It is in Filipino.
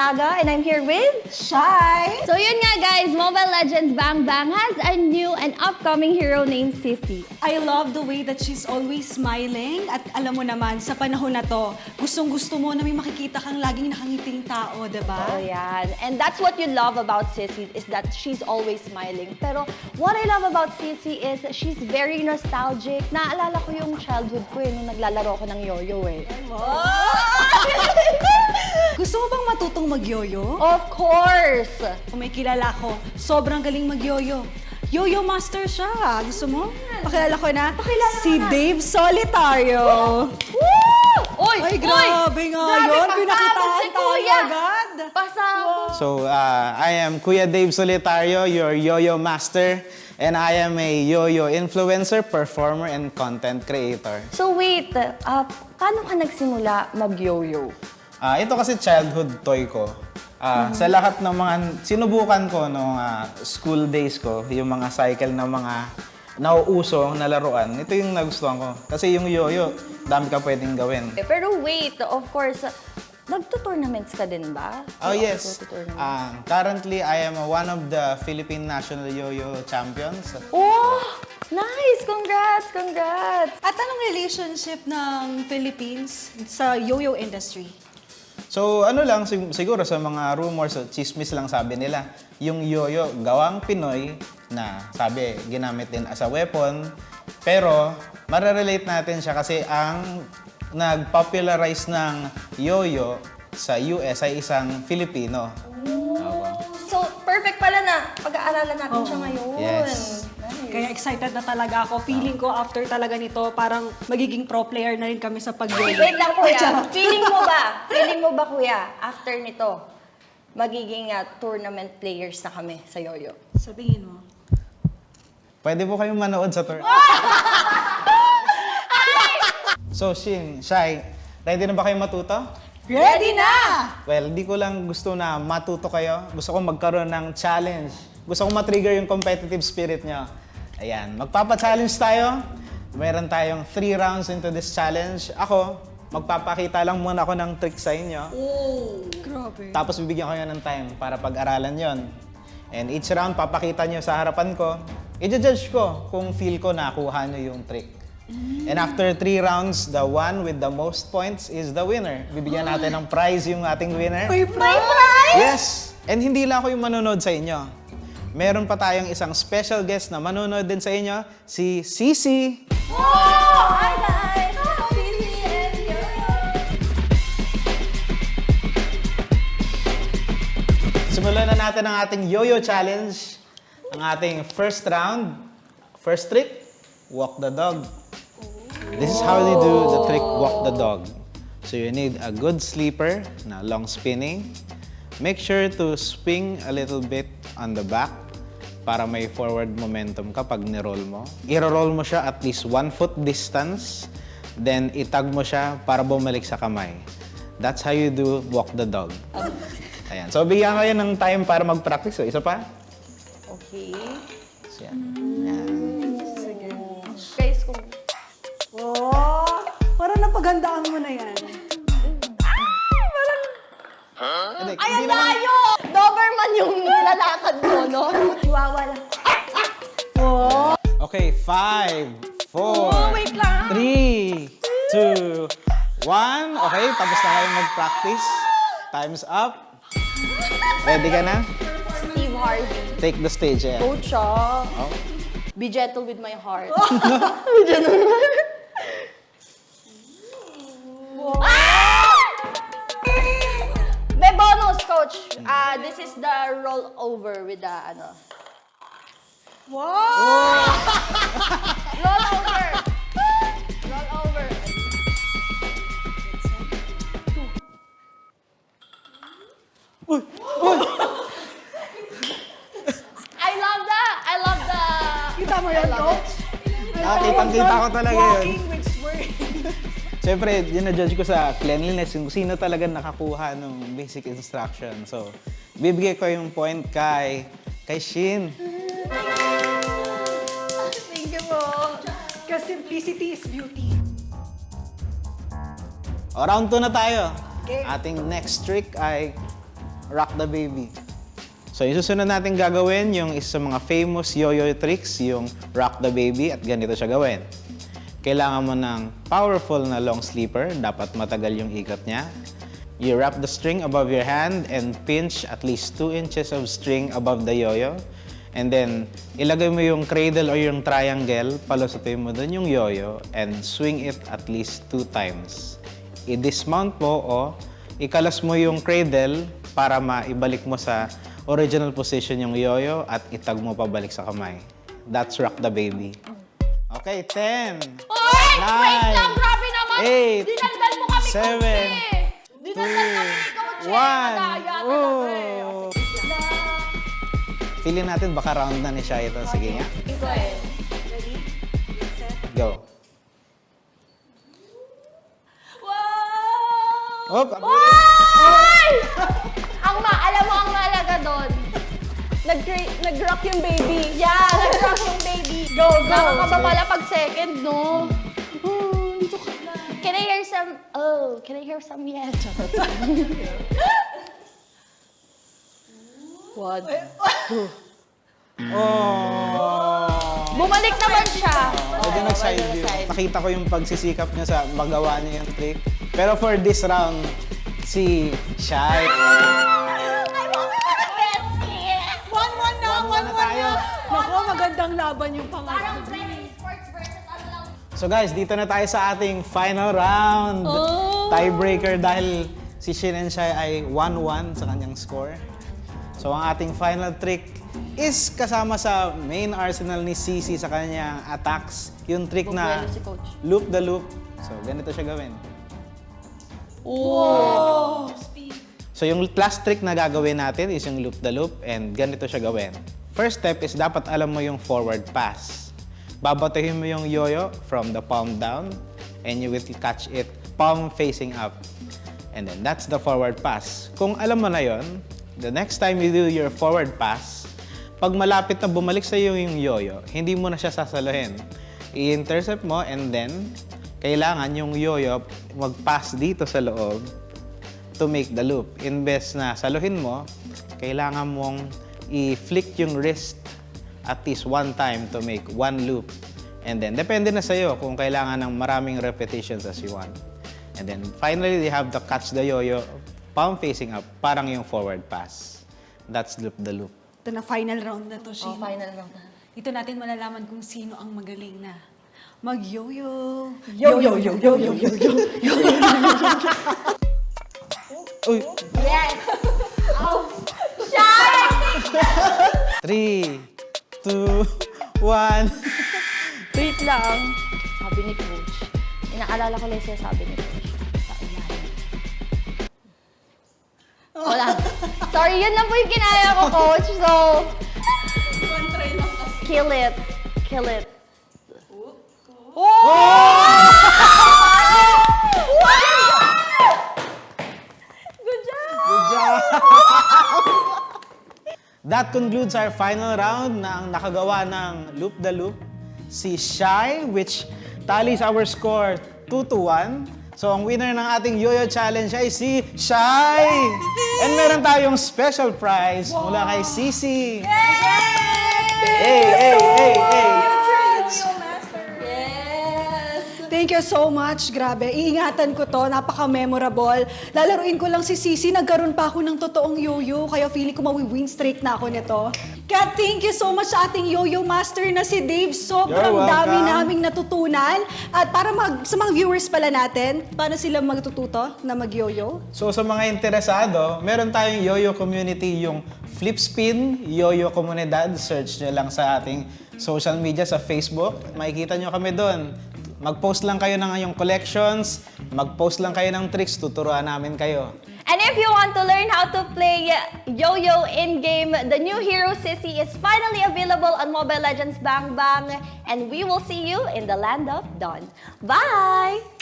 Gonzaga and I'm here with... Shy! So yun nga guys, Mobile Legends Bang Bang has a new and upcoming hero named Sissy. I love the way that she's always smiling at alam mo naman, sa panahon na to, gustong gusto mo na may makikita kang laging nakangiting tao, di ba? Oh yan. And that's what you love about Sissy is that she's always smiling. Pero what I love about Sissy is she's very nostalgic. Naalala ko yung childhood ko eh, nung naglalaro ko ng yo-yo eh. Gusto matutong magyoyo? Of course! Kung may kilala ko, sobrang galing magyoyo. Yo-yo master siya. Gusto mo? Pakilala ko na. si Dave Solitario. Woo! Uy! Ay, grabe nga Grabe, yun. Pinakitaan si tayo agad. Pasabog. So, uh, I am Kuya Dave Solitario, your yo-yo master, and I am a yo-yo influencer, performer, and content creator. So wait, uh, paano ka nagsimula mag-yo-yo? Ah, ito kasi childhood toy ko. Ah, Sa lahat ng mga sinubukan ko nung ah, school days ko, yung mga cycle na mga nauuso na laruan, ito yung nagustuhan ko. Kasi yung yo-yo, dami ka pwedeng gawin. Eh, Pero wait, of course, nagto-tournaments ka din ba? Oh yes. Nagto-tournament. Ah, currently, I am one of the Philippine National Yo-Yo Champions. Oh! Nice! Congrats! Congrats! At anong relationship ng Philippines sa yo-yo industry? So ano lang, sig- siguro sa mga rumors, o chismis lang sabi nila, yung yoyo gawang Pinoy na sabi ginamit din as a weapon. Pero mararelate natin siya kasi ang nag-popularize ng yoyo sa US ay isang Filipino. So, perfect pala na pag-aaralan natin siya ngayon. Yes. Kaya excited na talaga ako. Feeling ko after talaga nito, parang magiging pro player na rin kami sa pag-yoyo. Wait lang, kuya. Feeling mo ba? Feeling mo ba, kuya, after nito, magiging uh, tournament players na kami sa yo-yo? Sabihin mo. Pwede po kayong manood sa tour. so Shin, Shai, ready na ba kayo matuto? Ready na! Well, di ko lang gusto na matuto kayo. Gusto ko magkaroon ng challenge. Gusto ko matrigger yung competitive spirit nyo. Ayan, magpapa-challenge tayo. Meron tayong three rounds into this challenge. Ako, magpapakita lang muna ako ng trick sa inyo. Grabe. Tapos bibigyan ko yun ng time para pag-aralan yon. And each round, papakita nyo sa harapan ko. I-judge ko kung feel ko nakuha nyo yung trick. And after three rounds, the one with the most points is the winner. Bibigyan natin ng prize yung ating winner. May prize! Yes! And hindi lang ako yung manonood sa inyo. Meron pa tayong isang special guest na manonood din sa inyo, si Sisi. Hi, guys! Sissy and! Simulan na natin ang ating yo-yo challenge. Ang ating first round, first trick, walk the dog. This is how they do the trick walk the dog. So you need a good sleeper na long spinning. Make sure to swing a little bit on the back para may forward momentum kapag ni-roll mo. I-roll mo siya at least one foot distance. Then itag mo siya para bumalik sa kamay. That's how you do walk the dog. Ayan. So bigyan kayo ng time para mag-practice. So, isa pa. Okay. So, yan. Yan. Guys, kung... Oh, parang napagandaan mo na yan. Hindi, Ay, hindi ang naman- layo! Doberman yung lalakad mo, no? Chihuahua lang. Okay, five, four, Oh, wait lang. three, two, one. Okay, tapos na kayo mag-practice. Time's up. Ready ka na? Steve Harvey. Take the stage, eh. Coach, ah. Oh. Be gentle with my heart. Ah, this is the roll over with the ano. Wow! Roll over. Roll over. I love that. I love the. Kita mo yan, coach? Nakitang-kita ko talaga yun. Walking with swear. Siyempre, yun na-judge ko sa cleanliness, kung sino talaga nakakuha ng basic instruction. So, bibigay ko yung point kay, kay Shin. Thank you po. Because simplicity is beauty. O, round 2 na tayo. Okay. Ating next trick ay rock the baby. So, yung susunod natin gagawin, yung isa sa mga famous yo-yo tricks, yung rock the baby, at ganito siya gawin. Kailangan mo ng powerful na long sleeper, dapat matagal yung ikot niya. You wrap the string above your hand and pinch at least 2 inches of string above the yoyo. And then, ilagay mo yung cradle or yung triangle, palusutin mo dun yung yoyo, and swing it at least 2 times. I-dismount mo o ikalas mo yung cradle para maibalik mo sa original position yung yoyo at itag mo pabalik sa kamay. That's Rock the Baby. Okay, 10, Oy! Wait lang! Grabe naman! 8, Dinaldal mo kami 7, Dinasal kami, ikaw, na. Oh. Natin baka round na ni Shai ito. Sige nga. Ikaw eh. Ready? Go. Wow! Oh, Op. Ay! ang ma alam mo ang mahalaga doon. Nag nag-rock yung baby. Yeah, nag-rock yung baby. Go, go. Nakakaba pala pag second, no? Oh, dito ka. Can I hear some, oh, can I hear some yes? One. Oh! Bumalik naman siya. Medyo nag-side view. Nakita ko yung pagsisikap niya sa magawa niya yung trick. Pero for this round, si Shai. One, one na, One, one na. Naku, magandang laban yung pangalan. So guys, dito na tayo sa ating final round. Oh. Tiebreaker dahil si Shin and Shai ay 1-1 sa kanyang score. So ang ating final trick is kasama sa main arsenal ni Sisi sa kanyang attacks. Yung trick na Bubuelo si Coach. loop the loop. So ganito siya gawin. So yung last trick na gagawin natin is yung loop the loop and ganito siya gawin. First step is dapat alam mo yung forward pass. Babatuhin mo yung yoyo from the palm down and you will catch it palm facing up. And then that's the forward pass. Kung alam mo na yon, the next time you do your forward pass, pag malapit na bumalik sa iyo yung yoyo, hindi mo na siya sasaluhin. I-intercept mo and then kailangan yung yoyo mag-pass dito sa loob to make the loop. Imbes na saluhin mo, kailangan mong i-flick yung wrist at least one time to make one loop. And then, depende na sa'yo kung kailangan ng maraming repetitions as you want. And then, finally, you have to catch the yo-yo palm facing up, parang yung forward pass. That's loop the loop. Ito na, final round na to, Oh, Shin. final round. Ito natin malalaman kung sino ang magaling na mag-yo-yo. Yo-yo-yo-yo-yo-yo. Uy! Yes! Oh, Shy! Three, two, one. Wait lang. Sabi ni Coach. Inaalala ko lang siya sabi ni Coach. Sa ilalim. Wala. Sorry, yun lang po yung kinaya ko, Coach. So, kill it. Kill it. Good That concludes our final round na ang nakagawa ng Loop the Loop, si Shai, which tallies our score 2 to 1. So, ang winner ng ating Yo-Yo Challenge ay si Shai! And meron tayong special prize mula kay Sisi. Hey, you so much. Grabe, iingatan ko to. Napaka-memorable. Lalaruin ko lang si Sisi. Nagkaroon pa ako ng totoong yo-yo. Kaya feeling ko mawi-win streak na ako nito. Kaya thank you so much sa ating yo-yo master na si Dave. Sobrang You're welcome. dami naming natutunan. At para mag, sa mga viewers pala natin, paano sila magtututo na mag-yo-yo? So sa mga interesado, meron tayong Yoyo community, yung Flip Spin Yoyo Comunidad. Search nyo lang sa ating social media sa Facebook. Makikita nyo kami doon. Mag-post lang kayo ng inyong collections, mag-post lang kayo ng tricks, tuturuan namin kayo. And if you want to learn how to play Yo-Yo in-game, the new hero Sissy is finally available on Mobile Legends Bang Bang. And we will see you in the land of Dawn. Bye!